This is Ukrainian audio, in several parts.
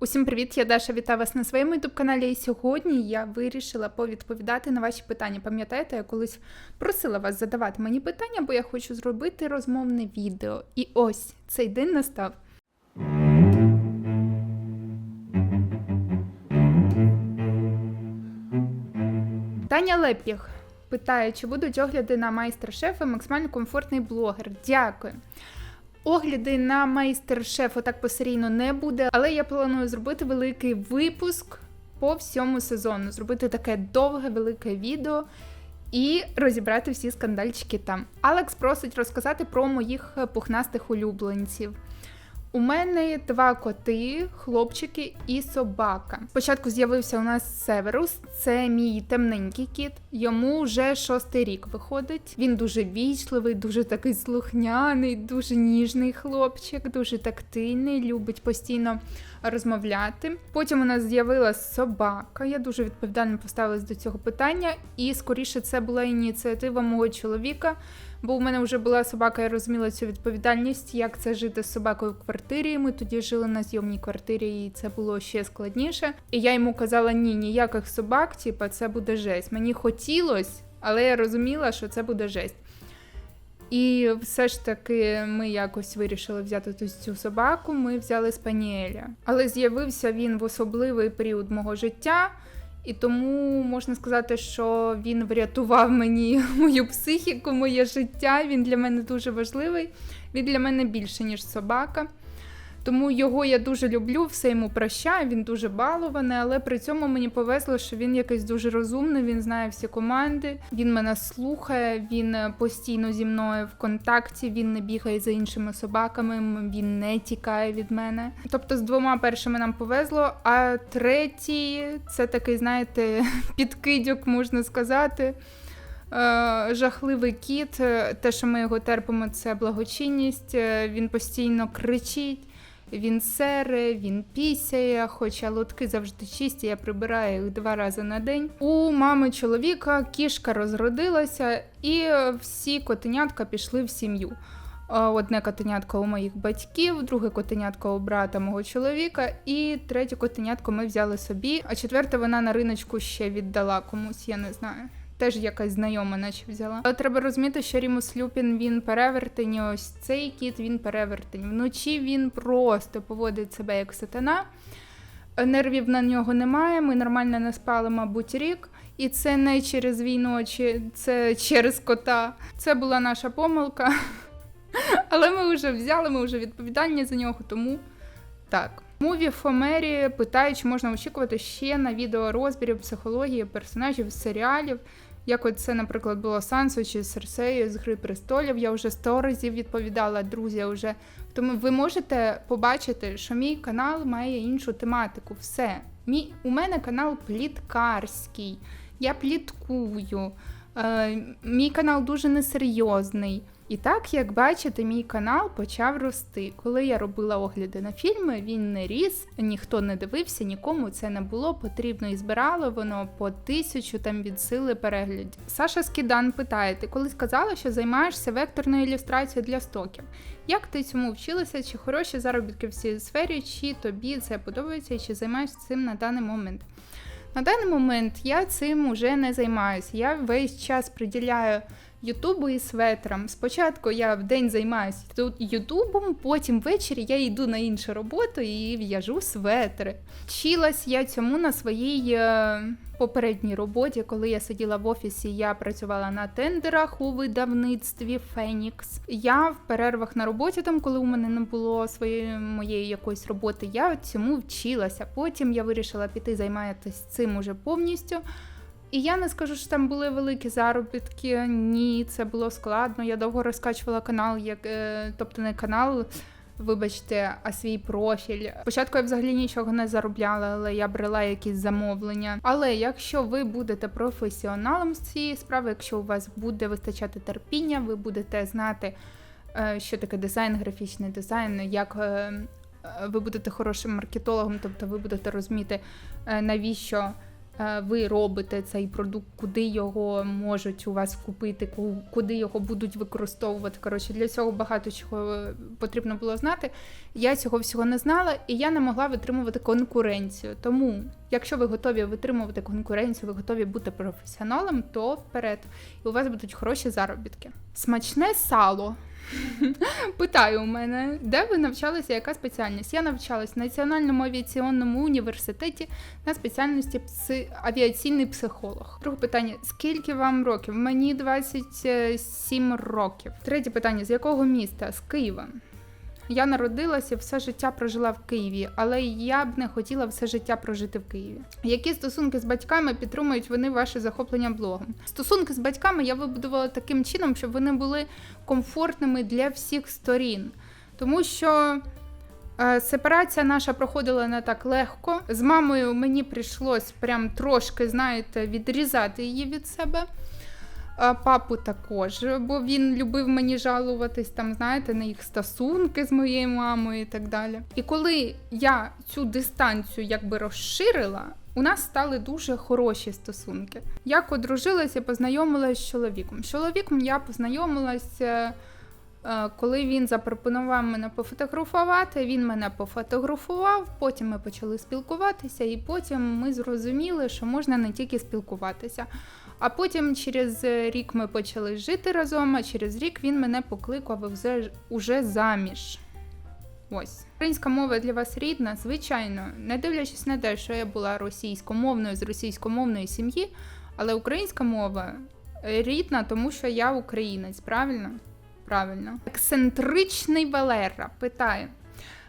Усім привіт, я Даша. Вітаю вас на своєму youtube каналі. І сьогодні я вирішила повідповідати на ваші питання. Пам'ятаєте, я колись просила вас задавати мені питання, бо я хочу зробити розмовне відео. І ось цей день настав. Таня Леп'ях питає, чи будуть огляди на майстер-шефа максимально комфортний блогер. Дякую. Огляди на майстер-шеф отак посерійно не буде, але я планую зробити великий випуск по всьому сезону. Зробити таке довге, велике відео і розібрати всі скандальчики там. Алекс просить розказати про моїх пухнастих улюбленців. У мене два коти, хлопчики і собака. Спочатку з'явився у нас Северус, це мій темненький кіт. Йому вже шостий рік виходить. Він дуже вічливий, дуже такий слухняний, дуже ніжний хлопчик, дуже тактильний, любить постійно розмовляти. Потім у нас з'явилася собака. Я дуже відповідально поставилась до цього питання, і скоріше це була ініціатива мого чоловіка. Бо у мене вже була собака, я розуміла цю відповідальність, як це жити з собакою в квартирі. Ми тоді жили на зйомній квартирі, і це було ще складніше. І я йому казала: ні, ніяких собак, типа це буде жесть. Мені хотілося, але я розуміла, що це буде жесть. І все ж таки ми якось вирішили взяти цю собаку. Ми взяли спаніеля. Але з'явився він в особливий період мого життя. І тому можна сказати, що він врятував мені мою психіку, моє життя. Він для мене дуже важливий. Він для мене більше, ніж собака. Тому його я дуже люблю, все йому прощаю, він дуже балований, але при цьому мені повезло, що він якийсь дуже розумний, він знає всі команди, він мене слухає, він постійно зі мною в контакті, він не бігає за іншими собаками, він не тікає від мене. Тобто з двома першими нам повезло, а третій це такий, знаєте, підкидьок, можна сказати. Е, жахливий кіт, те, що ми його терпимо, це благочинність. Е, він постійно кричить. Він сере, він пісяє, хоча лотки завжди чисті, я прибираю їх два рази на день. У мами чоловіка кішка розродилася, і всі котенятка пішли в сім'ю. Одне котенятко у моїх батьків, друге котенятко у брата мого чоловіка, і третє котенятко ми взяли собі, а четверте вона на риночку ще віддала комусь, я не знаю. Теж якась знайома, наче взяла. Але треба розуміти, що Рімус Люпін він перевертень. Ось цей кіт він перевертень. Вночі він просто поводить себе як сатана. Нервів на нього немає. Ми нормально не спали, мабуть, рік. І це не через війну, це через кота. Це була наша помилка. Але ми вже взяли, ми вже відповідальні за нього, тому так. Муві Фомері питають, чи можна очікувати ще на відео розбірів психології персонажів серіалів. Як от це, наприклад, було Сансо чи Серсею з Гри престолів. Я вже сто разів відповідала, друзі. вже. Тому ви можете побачити, що мій канал має іншу тематику. Все. Мій, У мене канал пліткарський. Я пліткую. Е, Мій канал дуже несерйозний. І так, як бачите, мій канал почав рости. Коли я робила огляди на фільми, він не ріс, ніхто не дивився, нікому це не було потрібно і збирало воно по тисячу там від сили переглядів. Саша Скідан питає, ти коли сказала, що займаєшся векторною ілюстрацією для стоків. Як ти цьому вчилася? Чи хороші заробітки в цій сфері, чи тобі це подобається, і чи займаєшся цим на даний момент? На даний момент я цим уже не займаюся. Я весь час приділяю. Ютубу і светрам. Спочатку я в день займаюся тут Ютубом, потім ввечері я йду на іншу роботу і в'яжу светри. Вчилась я цьому на своїй е, попередній роботі, коли я сиділа в офісі, я працювала на тендерах у видавництві Фенікс. Я в перервах на роботі, там, коли у мене не було своєї моєї якоїсь роботи, я цьому вчилася. Потім я вирішила піти займатися цим уже повністю. І я не скажу, що там були великі заробітки. Ні, це було складно. Я довго розкачувала канал, як е, тобто не канал, вибачте, а свій профіль. Спочатку я взагалі нічого не заробляла, але я брала якісь замовлення. Але якщо ви будете професіоналом з цієї справи, якщо у вас буде вистачати терпіння, ви будете знати, е, що таке дизайн, графічний дизайн, як. Е, ви будете хорошим маркетологом, тобто ви будете розуміти, навіщо ви робите цей продукт, куди його можуть у вас купити, ку- куди його будуть використовувати. Коротше, для цього багато чого е, потрібно було знати. Я цього всього не знала, і я не могла витримувати конкуренцію. Тому, якщо ви готові витримувати конкуренцію, ви готові бути професіоналом, то вперед, і у вас будуть хороші заробітки. Смачне сало. Питаю у мене, де ви навчалися, яка спеціальність? Я навчалась в Національному авіаційному університеті на спеціальності пси... авіаційний психолог. Друге питання: скільки вам років? Мені 27 років. Третє питання: з якого міста? З Києва. Я народилася, все життя прожила в Києві, але я б не хотіла все життя прожити в Києві. Які стосунки з батьками підтримують вони ваше захоплення блогом? Стосунки з батьками я вибудувала таким чином, щоб вони були комфортними для всіх сторін, тому що. е, Сепарація наша проходила не так легко. З мамою мені прийшлось прям трошки, знаєте, відрізати її від себе. Папу також, бо він любив мені жалуватись, там, знаєте, на їх стосунки з моєю мамою і так далі. І коли я цю дистанцію якби розширила, у нас стали дуже хороші стосунки. Як одружилася, познайомилася з чоловіком. З чоловіком я познайомилася. е, Коли він запропонував мене пофотографувати, він мене пофотографував, потім ми почали спілкуватися, і потім ми зрозуміли, що можна не тільки спілкуватися. А потім через е, рік ми почали жити разом, а через рік він мене покликав вже, уже заміж. Ось. Українська мова для вас рідна, звичайно, не дивлячись на те, що я була російськомовною з російськомовної сім'ї, але українська мова е, рідна, тому що я українець, правильно? Правильно. Ексцентричний Валера питає.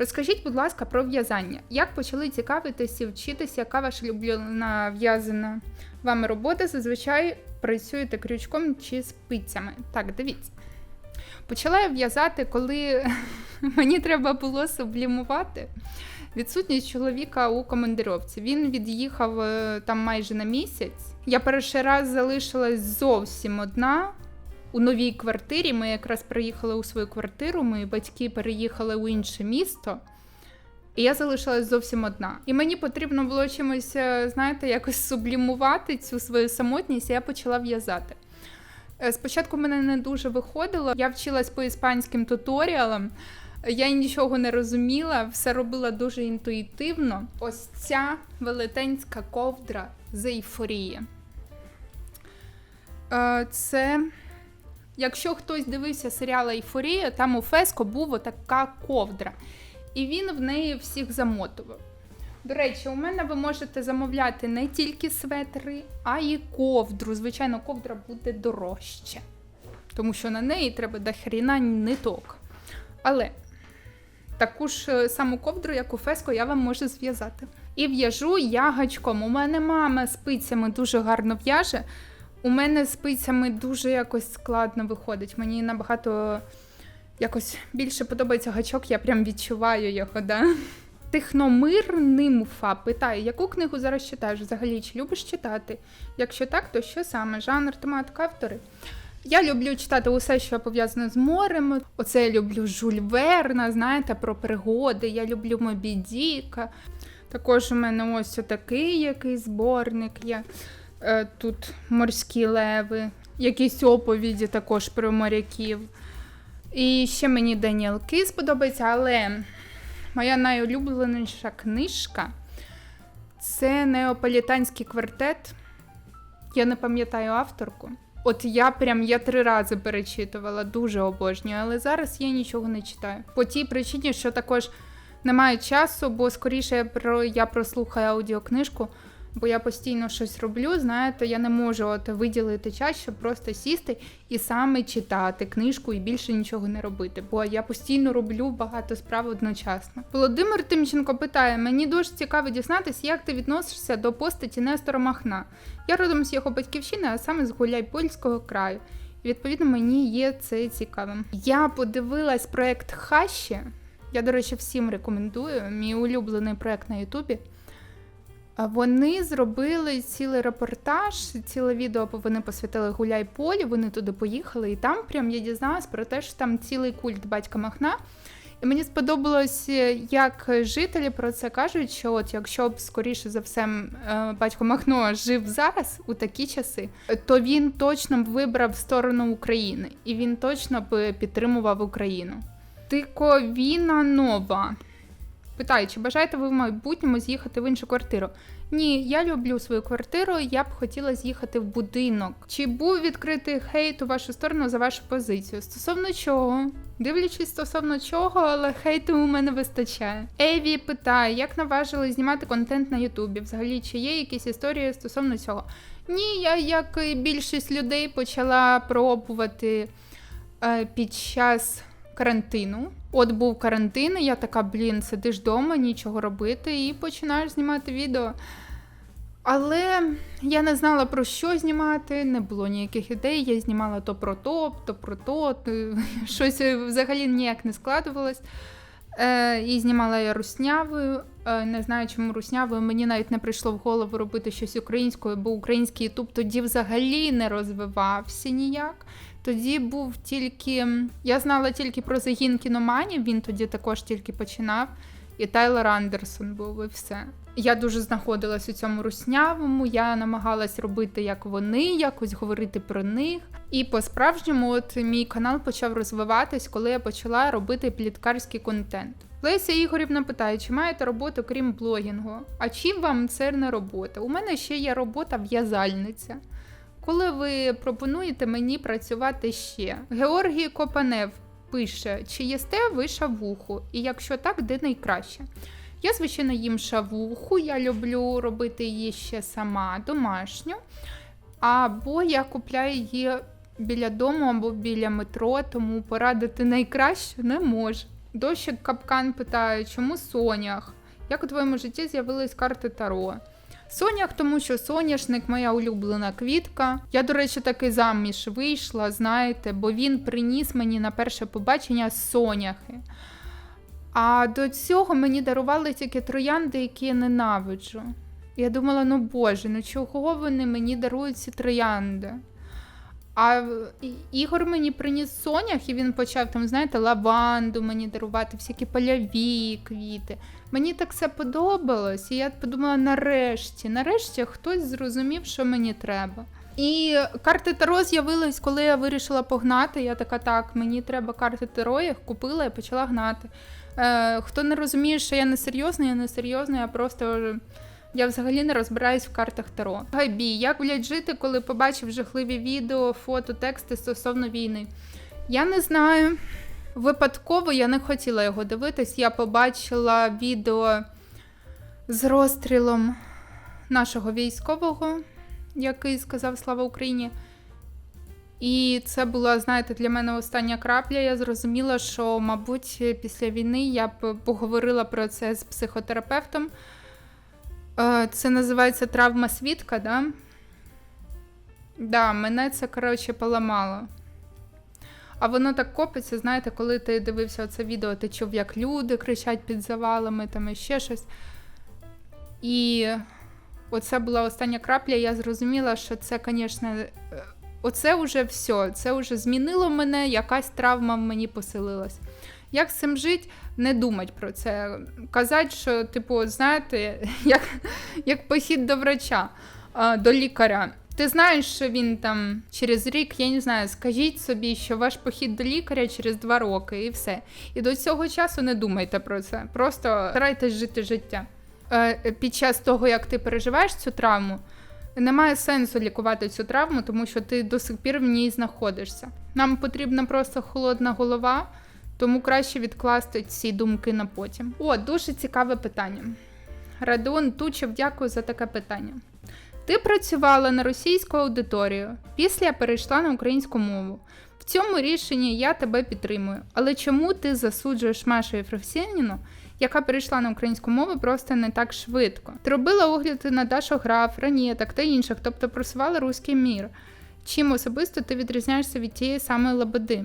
Розкажіть, будь ласка, про в'язання. Як почали цікавитися і вчитися, яка ваша улюблена в'язана вами робота? Зазвичай працюєте крючком чи спицями. Так, дивіться. Почала я в'язати, коли мені треба було сублімувати відсутність чоловіка у командировці. Він від'їхав е, там майже на місяць. Я перший раз залишилась зовсім одна. У новій квартирі ми якраз приїхали у свою квартиру, мої батьки переїхали у інше місто, і я залишилась зовсім одна. І мені потрібно було чимось, е, знаєте, якось сублімувати цю свою самотність, і я почала в'язати. Е, Спочатку мене не дуже виходило. Я вчилась по іспанським туторіалам. Я нічого не розуміла, все робила дуже інтуїтивно. Ось ця велетенська ковдра з ейфорії. Е, Це, якщо хтось дивився серіал Ейфорія, там у Феско був така ковдра. І він в неї всіх замотував. До речі, у мене ви можете замовляти не тільки светри, а й ковдру. Звичайно, ковдра буде дорожче, тому що на неї треба до хріна ниток. Але таку ж е, саму ковдру, як у Феско, я вам можу зв'язати. І в'яжу я гачком. У мене мама спицями дуже гарно в'яже. У мене спицями дуже якось складно виходить. Мені набагато якось більше подобається гачок, я прям відчуваю його, да? Техномир Нимфа питає, яку книгу зараз читаєш? Взагалі, чи любиш читати? Якщо так, то що саме? Жанр, тематика, автори? Я люблю читати усе, що пов'язане з морем. Оце я люблю Жюль Верна, знаєте, про пригоди. Я люблю Мобі Діка. Також у мене ось такий якийсь зборник є. Е, Тут морські леви, якісь оповіді також про моряків. І ще мені Даніел Кис подобається, але моя найулюбленіша книжка це Неаполітанський квартет. Я не пам'ятаю авторку. От я прям я три рази перечитувала, дуже обожнюю, але зараз я нічого не читаю. По тій причині, що також немає часу, бо скоріше я прослухаю аудіокнижку, бо я постійно щось роблю. Знаєте, я не можу от виділити час, щоб просто сісти і саме читати книжку і більше нічого не робити. Бо я постійно роблю багато справ одночасно. Володимир Тимченко питає: мені дуже цікаво дізнатися, як ти відносишся до постаті Нестора Махна. Я родом з його батьківщини, а саме з Гуляйпольського краю. І відповідно мені є це цікавим. Я подивилась проект Хащі. Я, до речі, всім рекомендую. Мій улюблений проект на Ютубі. Вони зробили цілий репортаж, ціле відео вони посвятили гуляй полі. Вони туди поїхали, і там прям я дізналась про те, що там цілий культ батька Махна. І мені сподобалось, е, як жителі про це кажуть, що от якщо б скоріше за все е, батько Махно жив зараз у такі часи, то він точно б вибрав сторону України і він точно б підтримував Україну. Тиковіна нова. Питаю, чи бажаєте ви в майбутньому з'їхати в іншу квартиру? Ні, я люблю свою квартиру, я б хотіла з'їхати в будинок. Чи був відкритий хейт у вашу сторону за вашу позицію? Стосовно чого? Дивлячись стосовно чого, але хейту у мене вистачає. Еві питає, як наважили знімати контент на Ютубі? Взагалі, чи є якісь історії стосовно цього? Ні, я, як і більшість людей, почала пробувати е, під час карантину. От був карантин, і я така, блін, сидиш вдома, нічого робити, і починаєш знімати відео. Але я не знала про що знімати, не було ніяких ідей. Я знімала то про то, то про то, то щось взагалі ніяк не складувалось. Е, і знімала я руснявою. Е, не знаю, чому руснявою. Мені навіть не прийшло в голову робити щось українською, бо український Ютуб тоді взагалі не розвивався ніяк. Тоді був тільки. Я знала тільки про загін кіноманів, він тоді також тільки починав. І Тайлер Андерсон був, і все. Я дуже знаходилась у цьому руснявому, я намагалась робити як вони, якось говорити про них. І по-справжньому, от мій канал почав розвиватись, коли я почала робити пліткарський контент. Леся Ігорівна питає, чи маєте роботу крім блогінгу? А чим вам це не робота? У мене ще є робота в'язальниця. Коли ви пропонуєте мені працювати ще? Георгій Копанев пише, чи їсте ви шавуху, і якщо так, де найкраще? Я, звичайно, їм шавуху, я люблю робити її ще сама домашню. Або я купляю її біля дому або біля метро, тому порадити найкраще не можу. Дощик Капкан питає, чому сонях? Як у твоєму житті з'явились карти Таро? Сонях, тому що соняшник моя улюблена квітка. Я, до речі, таки заміж вийшла, знаєте, бо він приніс мені на перше побачення соняхи. А до цього мені дарували тільки троянди, які я ненавиджу. Я думала, ну боже, ну чого вони мені дарують ці троянди? А Ігор мені приніс сонях, і він почав там, знаєте, лаванду мені дарувати, всякі польові квіти. Мені так все подобалось, і я подумала, нарешті, нарешті хтось зрозумів, що мені треба. І карти Таро з'явились, коли я вирішила погнати. Я така, так, мені треба карти Таро, я їх купила і почала гнати. Е, хто не розуміє, що я не серйозна, я не серйозна, я просто. Я взагалі не розбираюсь в картах Таро. Гайбі, як блядь, жити, коли побачив жахливі відео, фото, тексти стосовно війни? Я не знаю. Випадково я не хотіла його дивитись. Я побачила відео з розстрілом нашого військового, який сказав Слава Україні. І це була, знаєте, для мене остання крапля. Я зрозуміла, що, мабуть, після війни я б поговорила про це з психотерапевтом. Е, Це називається травма свідка, да? Да, мене це, коротше, поламало. А воно так копиться, знаєте, коли ти дивився це відео, ти чув, як люди кричать під завалами, там і ще щось. І оце була остання крапля, я зрозуміла, що це, звісно, е, оце вже все. Це вже змінило мене, якась травма в мені поселилась. Як з цим жити, не думати про це. Казати, що, типу, знаєте, як, як похід до врача, до лікаря. Ти знаєш, що він там через рік, я не знаю, скажіть собі, що ваш похід до лікаря через два роки і все. І до цього часу не думайте про це. Просто старайтесь жити життя. Е, Під час того, як ти переживаєш цю травму, немає сенсу лікувати цю травму, тому що ти до сих пір в ній знаходишся. Нам потрібна просто холодна голова, тому краще відкласти ці думки на потім. О, дуже цікаве питання. Радіон Тучев, дякую за таке питання. Ти працювала на російську аудиторію, після перейшла на українську мову. В цьому рішенні я тебе підтримую. Але чому ти засуджуєш Машу Єфросініну, яка перейшла на українську мову просто не так швидко? Ти робила огляди на Дашу Граф, Ранєток та інших, тобто просувала руський мір. Чим особисто ти відрізняєшся від тієї самої Лободи?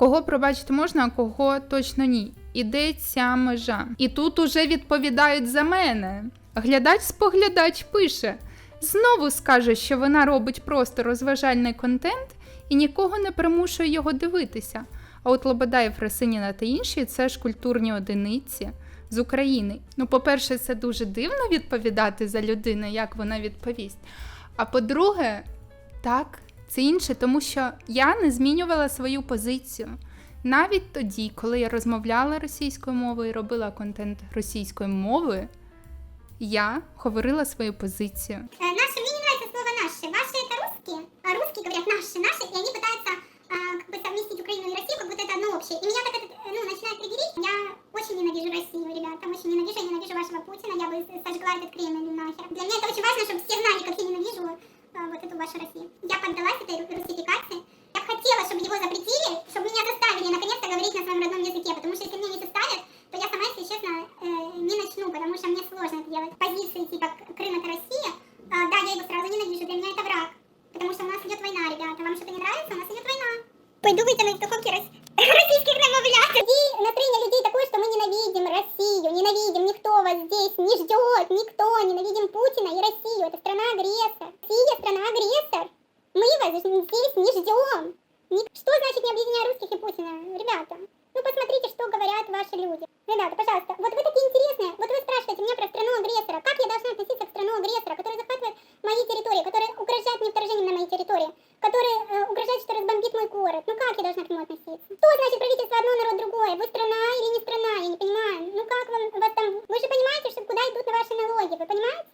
Кого пробачити можна, а кого точно ні. Іде ця межа. І тут уже відповідають за мене. Глядач-споглядач пише: знову скаже, що вона робить просто розважальний контент і нікого не примушує його дивитися. А от Лободаєв, Росиніна та інші це ж культурні одиниці з України. Ну, по-перше, це дуже дивно відповідати за людину, як вона відповість. А по-друге, так, це інше, тому що я не змінювала свою позицію. Навіть тоді, коли я розмовляла російською мовою і робила контент російською мовою, я говорила свою позицію. Э, Наши, мне не нравится слово наши. Ваши это русские, а русские говорят наши, наши, и они пытаются а, как бы совместить Украину и Россию, как будто это одно общее. И меня так это, э, ну, начинает триггерить. Я очень ненавижу Россию, ребята, очень ненавижу, я ненавижу вашего Путина, я бы с- сожгла этот Кремль нахер. Для меня это очень важно, чтобы все знали, как я ненавижу а, вот эту вашу Россию. Я поддалась этой ру- русификации. Я бы хотела, чтобы его запретили, чтобы меня заставили наконец-то говорить на своем родном языке, потому что если меня не заставят, то я сама, если честно, э, не начну, потому что мне сложно это делать. Позиции типа Крым это Россия, а, да, я его сразу ненавижу, для меня это враг. Потому что у нас идет война, ребята. Вам что-то не нравится? У нас идет война. Пойду вытяну из духовки на? Вы понимаете?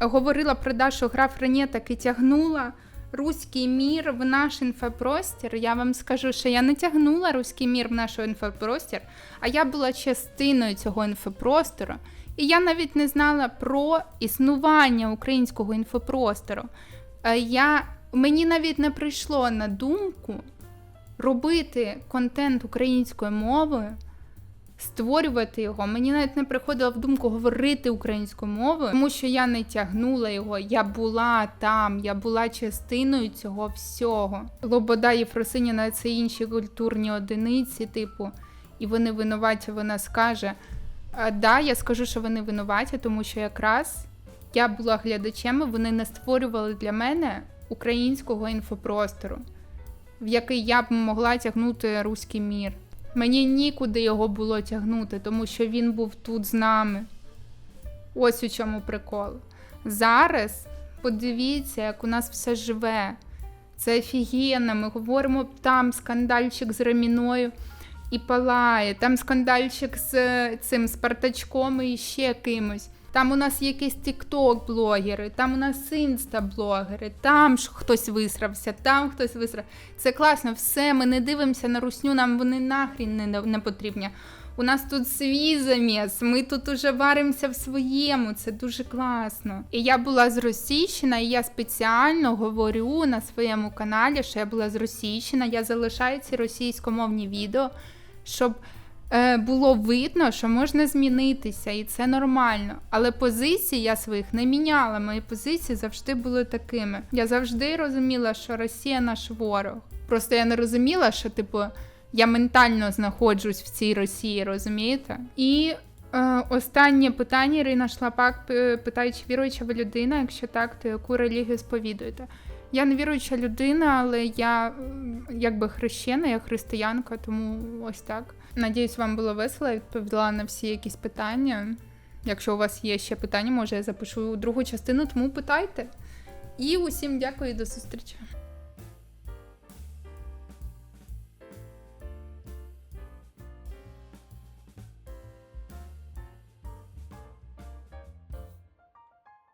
Говорила про Дашу граф Ранєтак і тягнула руський мір в наш інфопростір, я вам скажу, що я не тягнула руський мір в наш інфопростір, а я була частиною цього інфопростору. І я навіть не знала про існування українського інфопростору. Е, Я, мені навіть не прийшло на думку робити контент українською мовою створювати його. Мені навіть не приходило в думку говорити українською мовою, тому що я не тягнула його. Я була там, я була частиною цього всього. Лобода і Фросиніна це інші культурні одиниці, типу, і вони винуваті, вона скаже. А, да, я скажу, що вони винуваті, тому що якраз я була глядачем, і вони не створювали для мене українського інфопростору, в який я б могла тягнути руський мір. Мені нікуди його було тягнути, тому що він був тут з нами. Ось у чому прикол. Зараз подивіться, як у нас все живе. Це офігенно. Ми говоримо там скандальчик з Реміною і палає, там скандальчик з е, цим Спартачком і ще кимось. Там у нас якісь тікток-блогери, там у нас інста-блогери, там ж хтось висрався, там хтось висрав. Це класно, все, ми не дивимося на русню, нам вони нахрін не, не потрібні. У нас тут свій заміс, ми тут уже варимося в своєму, це дуже класно. І я була з Російщина, і я спеціально говорю на своєму каналі, що я була з Російщина. Я залишаю ці російськомовні відео, щоб було видно, що можна змінитися, і це нормально. Але позиції я своїх не міняла. Мої позиції завжди були такими. Я завжди розуміла, що Росія наш ворог. Просто я не розуміла, що типу. Я ментально знаходжусь в цій Росії, розумієте? І е, останнє питання Ірина Шлапак п- питає, чи віруюча ви людина? Якщо так, то яку релігію сповідуєте? Я не віруюча людина, але я якби хрещена, я християнка, тому ось так. Надіюсь, вам було весело. Я відповіла на всі якісь питання. Якщо у вас є ще питання, може я запишу другу частину, тому питайте. І усім дякую і до зустрічі.